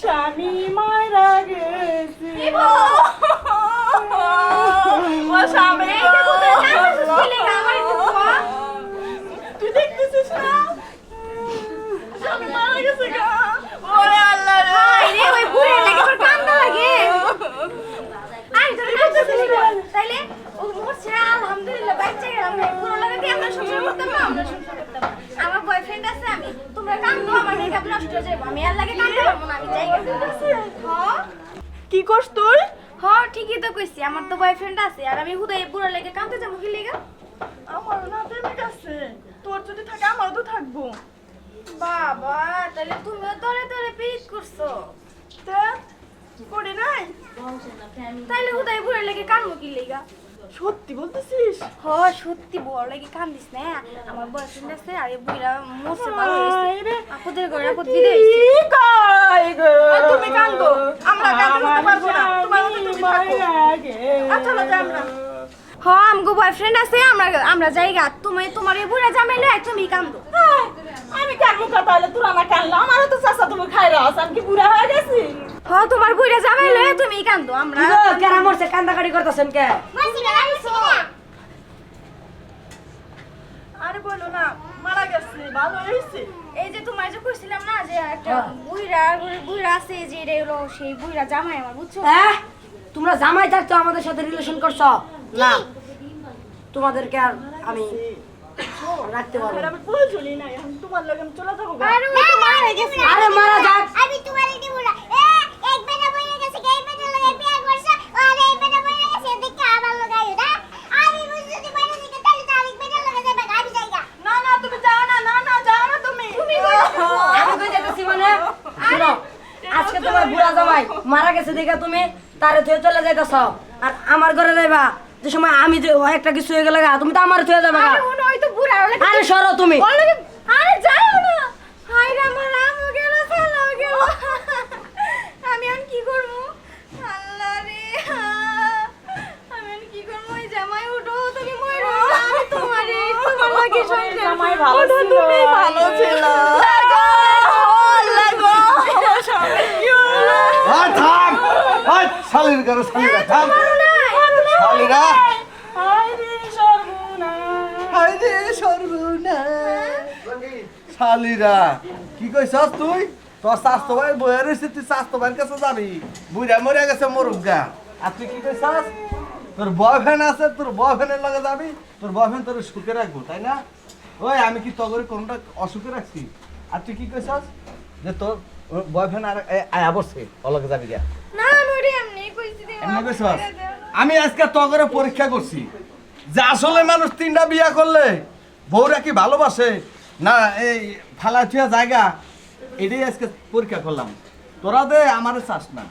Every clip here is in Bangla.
স্বামী মারা গেছে ও স্বামী এই যে কোথায় যাচ্ছিস কি লেগে আমার তুই দেখতেছিস না স্বামী মারা গেছে গা ওরে আল্লাহ রে ওই বুড়ির লেগে তোর কান্না লাগে। আই, তোর কাঁদতেছিস কেন? তাইলে ও মরছে, আলহামদুলিল্লাহ, বাচ্চা গেলাম রে। বুড়ো লাগে কি আমরা সংসার করতাম না? আমরা সংসার করতাম আমার বয়ফ্রেন্ড আছে আমি তোমরা কান্দো আমার মেকআপ নষ্ট হয়ে যাবে আমি আর লাগে কান্দতে পারব না আমি যাই গেছি হ্যাঁ কি করছ তুই? হ্যাঁ ঠিকই তো কইছি আমার তো বয়ফ্রেন্ড আছে আর আমি হুদাই বুড়ো লেগে কান্দতে যাব কি লেগে? আমার না প্রেমিক আছে তোর যদি থাকে আমারও তো থাকব। বাবা তাহলে তুমিও তলে তলে পিট করছ। তা করে নাই? তাইলে হুদাই বুড়ো লেগে কান্দবো কি লেগা? সত্যি বলতেছিস? হ সত্যি বড় লাগে কান্দিস না আমার বয়ফ্রেন্ড আছে আর এই বুড়া মরছে ভালো হায় রে। আপদের ঘরে আপদ বিদে কয় গো? তুমি কান্দো। আমরা কাঁদতে পারব না। তোমার মতো তুমি থাকো। আর আমরা। হ আমগো বয়ফ্রেন্ড আছে আমরা আমরা যাইগা তুমি তোমার এই বুড়া জামাইলে তুমি কান্দো আমি কানবো কা তাহলে তোর আমার কানলো আমারও তো চাষা তুমি খাই রাস আমি কি বুড়া হয়ে গেছি হ তোমার বুড়া জামাইলে তুমি কান্দো আমরা কেরা মরছে কান্দাকাটি করতেছেন কে আরে বলো না ভালো হয়েছে। এই যে তোমায় যে কইছিলাম না যে একটা বুইরা বুইরা আছে যে হলো সেই বুইরা জামাই আমার বুঝছ? হ্যাঁ? তোমরা জামাই থাকতো আমাদের সাথে রিলেশন করছ? না। তোমাদেরকে আর আমি রাখতে পারব। আমি প্রয়োজনই নাই তোমার লগে আমি চলে যাব আরে মারা গেছে আরে মারা যাক আমি তোমার দিব না এ এক বেটা বইয়া গেছে এই বেটা লগে বিয়া করছে আর এই বেটা বইয়া গেছে দেখে আমার লগাইও না আমি বুঝি যদি বাইরে দিকে তাহলে তো আরেক বেটা লগে যাবে গাবি জায়গা না না তুমি যাও না না না যাও না তুমি তুমি আমি কই যেতেছি মানে শুনো আজকে তোমার বুড়া জামাই মারা গেছে দেখে তুমি তারে থুয়ে চলে যাইতেছ। আর আমার ঘরে যাইবা যে সময় আমি যে একটা কিছু হয়ে গেলে তুমি তো আমার থুয়ে যাবে আরে সরো তুমি। আরে যাও না। হাই রে আমার আমও গেল গেল। আমি এখন কি করব? আল্লাহ রে। আমি এখন কি করব? ওই জামাই উঠো তুমি মরো আমি তোমারে তোমার লাগে জামাই ভালো ছিল। তুমি ভালো ছিল লাগো লাগো আর থাম আর শালির? ঘরে শালিরা থাম শালিরা কি কইছস তুই? তোর স্বাস্থ্য ভাই বইয়া রয়েছে তুই স্বাস্থ্য ভাইয়ের কাছে যাবি। বুড়া মরে গেছে মরুক গা। আর তুই কি কইছস? তোর বয়ফ্রেন্ড আছে তোর বয়ফ্রেন্ডের লগে যাবি। তোর বয়ফ্রেন্ড তোর সুখে রাখব তাই না? ওই আমি কি তগরে কোনটা অসুখে রাখছি? আর তুই কি কইছস? যে তোর বয়ফ্রেন্ড আর আয়া বসছে অলগে যাবি গা আমি আজকে তগরে পরীক্ষা করছি। যে আসলে মানুষ তিনটা বিয়া করলে বউরা কি ভালোবাসে? না, এই ফালা থুয়া জায়গা, এটাই আজকে পরীক্ষা করলাম। তোরা দে, আমার চাষ না।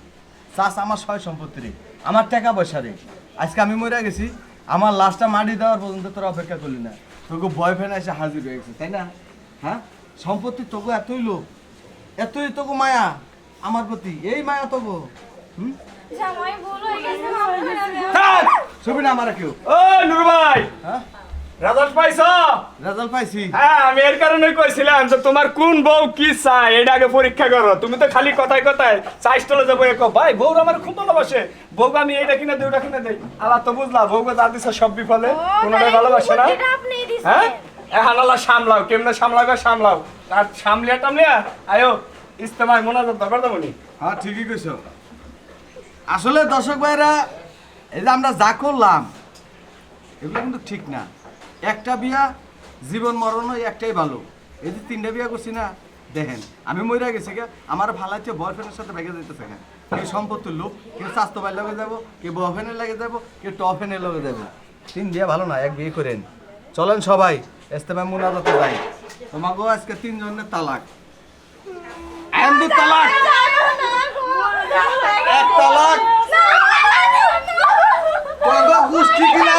চাষ আমার সয় সম্পত্তি, আমার টাকা পয়সা রে আজকে আমি মরে গেছি, আমার লাশটা মাটি দেওয়ার পর্যন্ত তোরা অপেক্ষা করলি না। তোকে বয়ফ্রেন্ড এসে হাজির হয়ে গেছে, তাই না? হ্যাঁ? সম্পত্তি তোকে এতই লোক এতই তোকে মায়া, আমার প্রতি। এই মায়া তোকে, হুম? জামাই ভুল হয়ে গেছে মাফ করে দাও থাক! ছবি না আমার কেউ। ও নুর ভাই। হ্যাঁ? রেজাল্ট পাইছ? রেজাল্ট পাইছি। হ্যাঁ আমি এর কারণে কইছিলাম যে তোমার কোন বউ কি চাই এটা আগে পরীক্ষা করো। তুমি তো খালি কথায় কথায় চাই স্টলে যাব এক ভাই বউ আমার খুব ভালোবাসে। বউ আমি এইটা কিনা দিই ওটা কিনে দেই। আল্লাহ তো বুঝলা বউকে যা দিছে সব বিফলে কোনোটাই ভালোবাসে না। হ্যাঁ? এখন আল্লাহ সামলাও কেমনে সামলাবে সামলাও। আর সামলিয়া টামলিয়া আয়ো ইস্তেমায় মোনাজাত দরকার দেবনি হ্যাঁ ঠিকই কইছো। আসলে দর্শক ভাইরা এই যে আমরা যা করলাম এগুলো কিন্তু ঠিক না। একটা বিয়া জীবন মরণ ওই একটাই ভালো। এই যে তিনটা বিয়া করছি না দেখেন আমি মইরা গেছি কে আমার ভালাইতে বয়ফ্রেন্ডের সাথে ভেগে যেতেছে কেন? কেউ সম্পত্তির লোক কেউ স্বাস্থ্য ভাই লগে যাব কেউ বয়ফ্রেন্ডের লাগে যাব কেউ টফেনের লগে যাব। তিন বিয়া ভালো না এক বিয়ে করেন। চলেন সবাই ইস্তেমায় মুনাজাতে যাই। তোমাকেও আজকে তিনজনের তালাক। তালাক এক তালাক। গোষ্ঠী কিনা